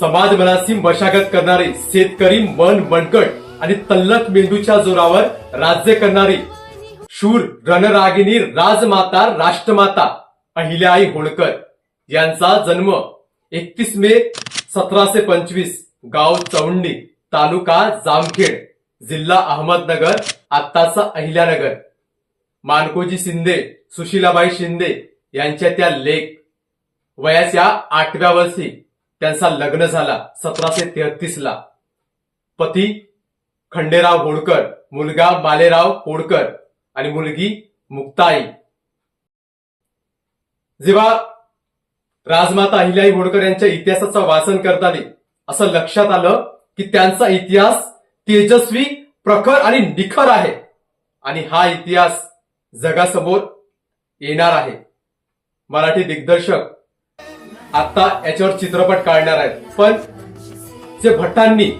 समाज मनाची मशागत करणारी शेतकरी मन मनकट आणि तल्लक मेंदूच्या जोरावर राज्य करणारी शूर रणरागिनी राजमाता राष्ट्रमाता अहिल्याई होळकर यांचा जन्म एकतीस मे सतराशे पंचवीस गाव चौंडी तालुका जामखेड जिल्हा अहमदनगर आत्ताचा अहिल्यानगर. मानकोजी शिंदे सुशीलाबाई शिंदे यांच्या त्या लेख वयाच्या आठव्या वर्षी त्यांचा लग्न झाला सतराशे तेहतीस ला. पती खंडेराव होळकर मुलगा मालेराव होळकर आणि मुलगी मुक्ताई. जेव्हा राजमाता अहिल्याई होळकर यांच्या इतिहासाचं वाचन करताना असं लक्षात आलं की त्यांचा इतिहास तेजस्वी प्रखर आणि निखर आहे. आणि हा इतिहास जगासमोर येणार आहे. मराठी दिग्दर्शक आता याच्यावर चित्रपट काढणार आहेत. पण जे भटांनी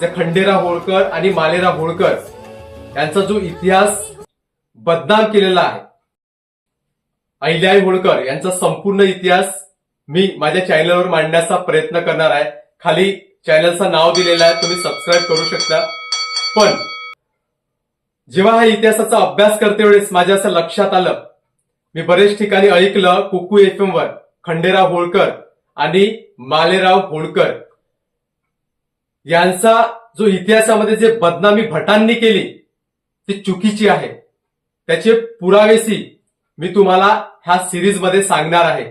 जे खंडेराव होळकर आणि मालेराव होळकर यांचा जो इतिहास बदनाम केलेला आहे अहिल्याई होळकर यांचा संपूर्ण इतिहास मी माझ्या चॅनलवर मांडण्याचा प्रयत्न करणार आहे. खाली चॅनलचं नाव दिलेलं आहे तुम्ही सबस्क्राईब करू शकता. पण जेव्हा हा इतिहासाचा अभ्यास करते वेळेस माझ्या असं लक्षात आलं मी बरेच ठिकाणी ऐकलं कुकू एफ वर. खंडेराव होळकर आणि मालेराव होळकर. यांचा जो इतिहासामध्ये जे बदनामी भटांनी केली ती चुकीची आहे. त्याचे पुरावेसी मी तुम्हाला ह्या सिरीजमध्ये सांगणार आहे.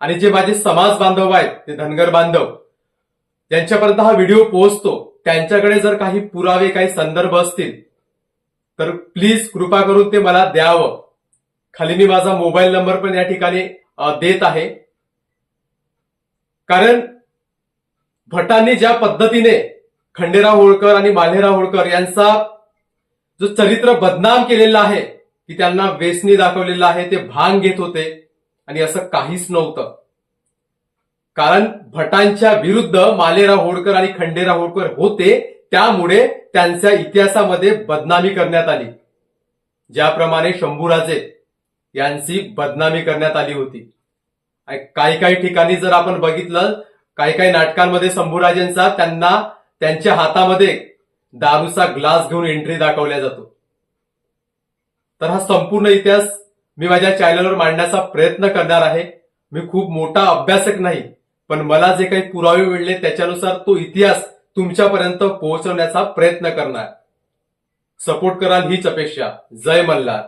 आणि जे माझे समाज बांधव आहेत ते धनगर बांधव ज्यांच्यापर्यंत हा व्हिडिओ पोहोचतो. त्यांच्याकडे जर काही पुरावे काही संदर्भ असतील तर प्लीज कृपा करून ते मला द्यावं. खाली मी माझा मोबाईल नंबर पण या ठिकाणी देत आहे. कारण भटांनी ज्या पद्धतीने खंडेराव होळकर आणि मालेराव होळकर यांचा जो चरित्र बदनाम केलेला आहे की त्यांना वेसनी दाखवलेला आहे ते भांग घेत होते आणि असं काहीच नव्हतं. कारण भटांच्या विरुद्ध मालेराव होळकर आणि खंडेराव होळकर होते त्यामुळे त्यांच्या इतिहासामध्ये बदनामी करण्यात आली. ज्याप्रमाणे शंभूराजे यांची बदनामी करण्यात आली होती. काही काही ठिकाणी जर आपण बघितलं काही काही नाटकांमध्ये शंभूराजेंचा त्यांना त्यांच्या हातामध्ये दारूचा ग्लास घेऊन एंट्री दाखवल्या जातो. तर हा संपूर्ण इतिहास मी माझ्या चॅनलवर मांडण्याचा प्रयत्न करणार आहे. मी खूप मोठा अभ्यासक नाही पण मला जे काही पुरावे मिळले त्याच्यानुसार तो इतिहास तुमच्यापर्यंत पोहोचवण्याचा प्रयत्न करणार. सपोर्ट कराल हीच अपेक्षा. जय मल्हार.